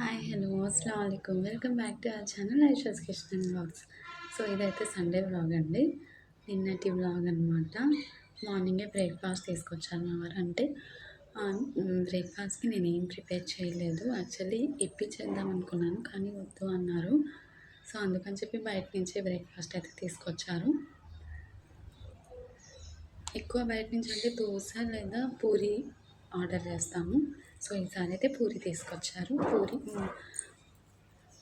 Hi hello అస్సలం అయికమ్ welcome back to our channel Aisha's kitchen vlogs so ఇదైతే Sunday vlog అండి. నిన్నటి vlog అనమాట మార్నింగే బ్రేక్ఫాస్ట్ తీసుకొచ్చాను మా వారు. అంటే బ్రేక్ఫాస్ట్కి నేను ఏం ప్రిపేర్ చేయలేదు. యాక్చువల్లీ ఇప్పించేద్దాం అనుకున్నాను కానీ వద్దు అన్నారు. సో అందుకని చెప్పి బయట నుంచే బ్రేక్ఫాస్ట్ అయితే తీసుకొచ్చారు. ఎక్కువ బయట నుంచి అంటే దోశ లేదా పూరి ఆర్డర్ చేస్తాము. సో ఈసారి అయితే పూరి తీసుకొచ్చారు. పూరి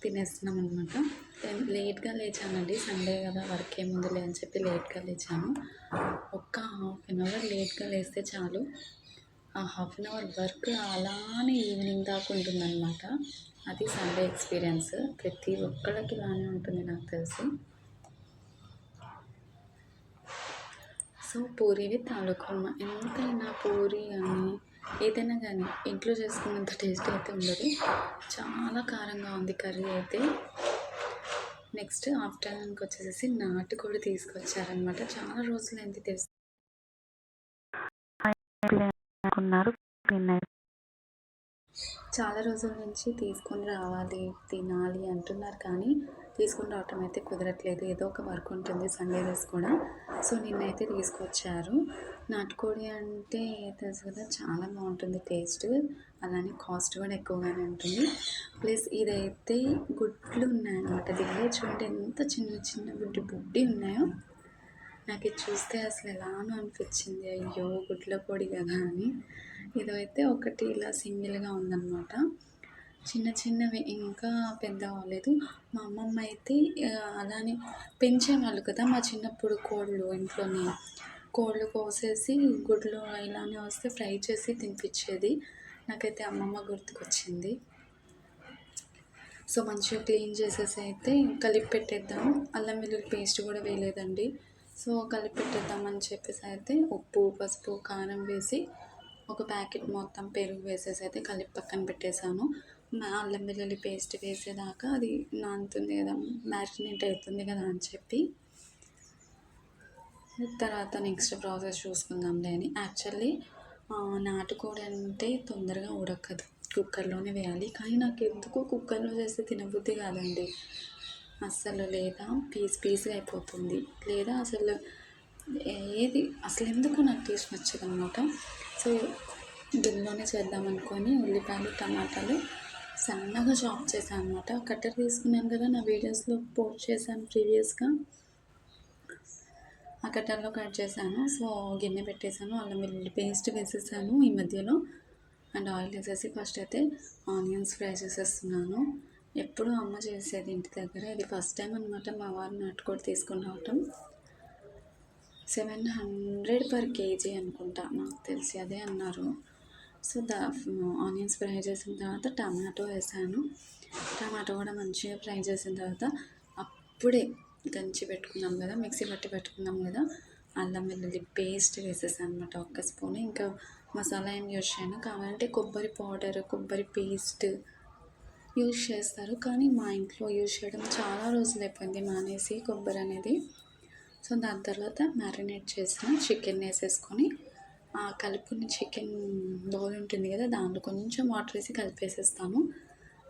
తినేస్తున్నాం అనమాట లేట్గా లేచానండి. సండే కదా వర్క్ ఏముందిలే అని చెప్పి లేట్గా లేచాను. ఒక్క హాఫ్ అన్ అవర్ లేట్గా లేస్తే చాలు. ఆ హాఫ్ అన్ అవర్ వర్క్ అలానే ఈవినింగ్ దాకా ఉంటుందన్నమాట. అది సండే ఎక్స్పీరియన్స్. ప్రతి ఒక్కళ్ళకి బాగానే ఉంటుంది నాకు తెలిసి. సో పూరి విత్ ఆలు కుర్మా ఎంతైనా పూరి కానీ ఏదైనా కానీ ఇంట్లో చేసుకున్నంత టేస్ట్ అయితే ఉండదు. చాలా కారంగా ఉంది కర్రీ అయితే. నెక్స్ట్ ఆఫ్టర్నూన్కి వచ్చేసేసి నాటుకోడి తీసుకొచ్చారనమాట చాలా రోజులైంది తెలుసు అనుకున్నారు. నిన్న చాలా రోజుల నుంచి తీసుకొని రావాలి తినాలి అంటున్నారు కానీ తీసుకొని రావటం అయితే కుదరట్లేదు. ఏదో ఒక వర్క్ ఉంటుంది సండే డేస్ కూడా. సో నిన్నైతే తీసుకొచ్చారు. నాటుకోడి అంటే తెలుసు కదా చాలా బాగుంటుంది టేస్ట్. అలానే కాస్ట్ కూడా ఎక్కువగానే ఉంటుంది. ప్లస్ ఇదైతే గుడ్లు ఉన్నాయన్నమాట. దీనిలో చూడండి ఎంత చిన్న చిన్న బుడ్డి బుడ్డి ఉన్నాయో. నాకు ఇది చూస్తే అసలు ఎలానో అనిపించింది. అయ్యో గుడ్ల పొడి కదా అని. ఇదైతే ఒకటి ఇలా సింగిల్గా ఉందన్నమాట. చిన్న చిన్నవి ఇంకా పెద్ద అవ్వలేదు. మా అమ్మమ్మ అయితే అలానే పెంచేవాళ్ళు కదా మా చిన్నప్పుడు కోళ్ళు ఇంట్లోనే. కోళ్ళు కోసేసి గుడ్లు ఇలానే వస్తే ఫ్రై చేసి తినిపించేది. నాకైతే అమ్మమ్మ గుర్తుకొచ్చింది. సో మంచిగా క్లీన్ చేసేసి అయితే కలిపి పెట్టేద్దాం అల్లం వెల్లుల్లి పేస్ట్ కూడా వేయలేదండి. సో కలిపి పెట్టేద్దామని చెప్పేసి అయితే ఉప్పు పసుపు కారం వేసి ఒక ప్యాకెట్ మొత్తం పెరుగు వేసేసి అయితే కలిపి పక్కన పెట్టేశాను. అల్లం వెల్లుల్లి పేస్ట్ వేసేదాకా అది నానుతుంది కదా మ్యారినేట్ అవుతుంది కదా అని చెప్పి. తర్వాత నెక్స్ట్ ప్రాసెస్ చూసుకుందాంలే అని యాక్చువల్లీ నాటుకోడి అంటే తొందరగా ఉడకదు కుక్కర్లోనే వేయాలి. కానీ నాకు ఎందుకో కుక్కర్లో చేస్తే తినబుద్ధి కాదండి. అస్సలు లేదా పీస్ పీస్గా అయిపోతుంది. లేదా అసలు ఏది అసలు ఎందుకు నాకు టేస్ట్ నచ్చదు అనమాట సో దీనిలోనే చేద్దామనుకొని ఉల్లిపాయలు టమాటాలు సన్నగా చాప్ చేశాను అనమాట కట్టర్ తీసుకున్నాను కదా నా వీడియోస్లో పోస్ట్ చేశాను ప్రీవియస్గా. ఆ కట్టర్లో కట్ చేశాను. సో గిన్నె పెట్టేశాను. అల్లం వెల్లుల్లి పేస్ట్ వేసేసాను ఈ మధ్యలో. అండ్ ఆయిల్ వేసేసి ఫస్ట్ అయితే ఆనియన్స్ ఫ్రై చేసేస్తున్నాను. ఎప్పుడు అమ్మ చేసేది ఇంటి దగ్గర. ఇది ఫస్ట్ టైం అనమాట మా వారు నాటుకోడి తీసుకుని రావటం. సెవెన్ హండ్రెడ్ పర్ కేజీ అనుకుంటా. నాకు తెలిసి అదే అన్నారు. సో దా ఆనియన్స్ ఫ్రై చేసిన తర్వాత టమాటో వేసాను. టమాటో కూడా మంచిగా ఫ్రై చేసిన తర్వాత అప్పుడే దంచి పెట్టుకున్నాం కదా మిక్సీ పట్టి పెట్టుకున్నాం కదా అల్లం వెల్లుల్లి పేస్ట్ వేసేసాను అనమాట ఒక్క స్పూన్. ఇంకా మసాలా ఏం యూజ్ చేయను కావాలంటే కొబ్బరి పౌడర్ కొబ్బరి పేస్ట్ యూజ్ చేస్తారు. కానీ మా ఇంట్లో యూజ్ చేయడం చాలా రోజులు అయిపోయింది మానేసి కొబ్బరి అనేది. సో దాని తర్వాత మ్యారినేట్ చేసిన చికెన్ వేసేసుకొని ఆ కలుపుకున్న చికెన్ బౌల్ ఉంటుంది కదా దాంట్లో కొంచెం వాటర్ వేసి కలిపేసేస్తాను.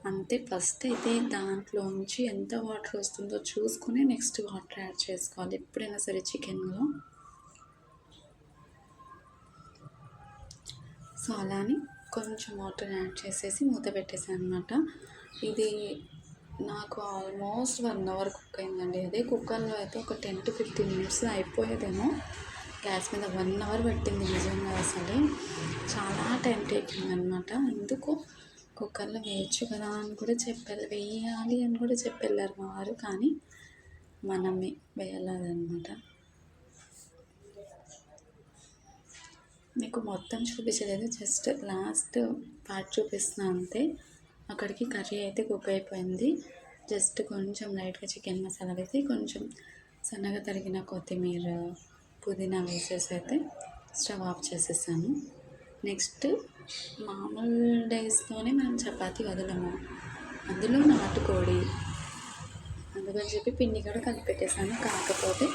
అంతే ఫస్ట్ అయితే దాంట్లోంచి ఎంత వాటర్ వస్తుందో చూసుకుని నెక్స్ట్ వాటర్ యాడ్ చేసుకోవాలి. ఎప్పుడైనా సరే చికెన్లో. సో అలానే కొంచెం వాటర్ యాడ్ చేసేసి మూత పెట్టేసాను అనమాట ఇది నాకు ఆల్మోస్ట్ వన్ అవర్ కుక్ అయిందండి. అదే కుక్కర్లో అయితే ఒక టెన్ టు ఫిఫ్టీన్ మినిట్స్ అయిపోయేదేమో. గ్యాస్ మీద వన్ అవర్ పట్టింది నిజంగా అసలు. చాలా టైం టేకింగ్ అనమాట ఎందుకు? కుక్కర్లో వేయచ్చు కదా అని కూడా చెప్పారు. వేయాలి అని కూడా చెప్పెళ్ళారు మా వారు కానీ మనమే వేయాలన్నమాట. మీకు మొత్తం చూపించలేదు జస్ట్ లాస్ట్ పార్ట్ చూపిస్తున్నా అంతే. అక్కడికి కర్రీ అయితే కుక్ అయిపోయింది. జస్ట్ కొంచెం లైట్గా చికెన్ మసాలా వేసి కొంచెం సన్నగా తరిగిన కొత్తిమీర పుదీనా వేసేసి అయితే స్టవ్ ఆఫ్ చేసేసాను. నెక్స్ట్ మామూలు డేస్లోనే మనం చపాతి వదలము. అందులో నాటుకోడి అందుకని చెప్పి పిండి కూడా కలిపెట్టేసాను. కాకపోతే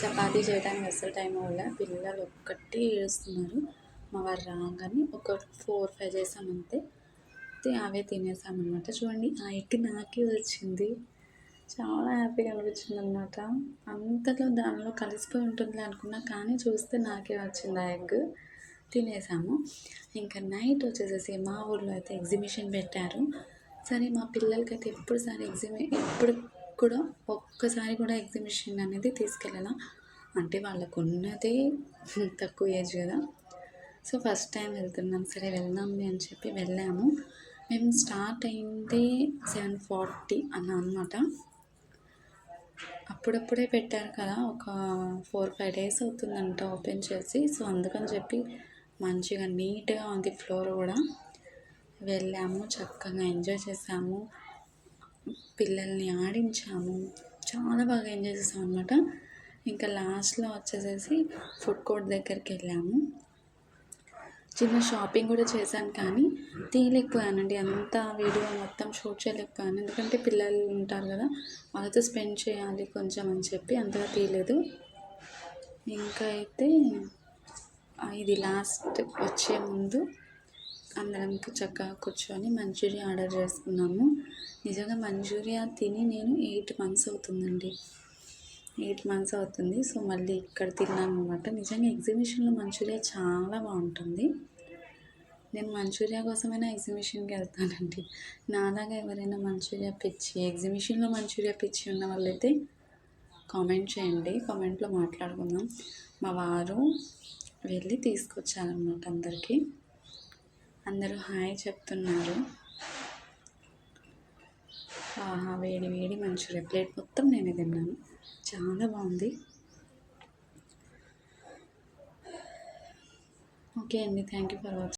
చపాతీ చేయడానికి అసలు టైం వల్ల పిల్లలు ఒక్కటి ఏడుస్తున్నారు. మా వారు రాగానే ఒక ఫోర్ ఫైవ్ చేసాం అంతే. అవే తినేసామన్నమాట. చూడండి ఆ ఎగ్ నాకే వచ్చింది. చాలా హ్యాపీగా అనిపించింది అనమాట అంతలో దానిలో కలిసిపోయి ఉంటుంది అనుకున్నా కానీ చూస్తే నాకే వచ్చింది ఆ ఎగ్. తినేసాము. ఇంకా నైట్ వచ్చేసేసి మా ఊర్లో అయితే ఎగ్జిబిషన్ పెట్టారు. సరే మా పిల్లలకైతే ఎప్పుడు సారి ఎగ్జిబి ఎప్పుడు కూడా ఒక్కసారి కూడా ఎగ్జిబిషన్ అనేది తీసుకెళ్ళాల. అంటే వాళ్ళకు ఉన్నదే తక్కువ ఏజ్ కదా. సో ఫస్ట్ టైం వెళ్తున్నాం. సరే వెళ్దాంలే అని చెప్పి వెళ్ళాము. మేము స్టార్ట్ అయింది సెవెన్ ఫార్టీ అన్న అనమాట అప్పుడప్పుడే పెట్టారు కదా. ఒక ఫోర్ ఫైవ్ డేస్ అవుతుందంట ఓపెన్ చేసి. సో అందుకని చెప్పి మంచిగా నీట్గా ఉంది ఫ్లోర్ కూడా. వెళ్ళాము చక్కగా ఎంజాయ్ చేసాము. పిల్లల్ని ఆడించాము. చాలా బాగా ఎంజాయ్ చేసాం అనమాట ఇంకా లాస్ట్లో వచ్చేసేసి ఫుడ్ కోర్ట్ దగ్గరికి వెళ్ళాము. చిన్న షాపింగ్ కూడా చేశాను కానీ తీయలేకపోయానండి అంత వీడియో మొత్తం షూట్ చేయలేకపోయాను ఎందుకంటే పిల్లలు ఉంటారు కదా వాళ్ళతో స్పెండ్ చేయాలి కొంచెం అని చెప్పి అంతగా తీయలేదు. ఇంకా అయితే ఇది లాస్ట్ వచ్చే ముందు అందరం చక్కగా కూర్చొని మంచూరియా ఆర్డర్ చేసుకున్నాము. నిజంగా మంచూరియా తిని నేను ఎయిట్ మంత్స్ అవుతుందండి. ఎయిట్ మంత్స్ అవుతుంది. సో మళ్ళీ ఇక్కడ తిన్నాను అనమాట నిజంగా ఎగ్జిబిషన్లో మంచూరియా చాలా బాగుంటుంది. నేను మంచూరియా కోసమైనా ఎగ్జిబిషన్కి వెళ్తానండి. నాలాగా ఎవరైనా మంచూరియా పిచ్చి ఎగ్జిబిషన్లో మంచూరియా పిచ్చి ఉన్న వాళ్ళైతే కామెంట్ చేయండి. కామెంట్లో మాట్లాడుకుందాం. మా వారు వెళ్ళి తీసుకొచ్చానమాట అందరికీ. అందరూ హాయ్ చెప్తున్నారు. ఆహా వేడి వేడి మంచూరియా ప్లేట్ మొత్తం నేనే తిన్నాను. చాలా బాగుంది. ఓకే అండి థ్యాంక్ యూ ఫర్ వాచింగ్.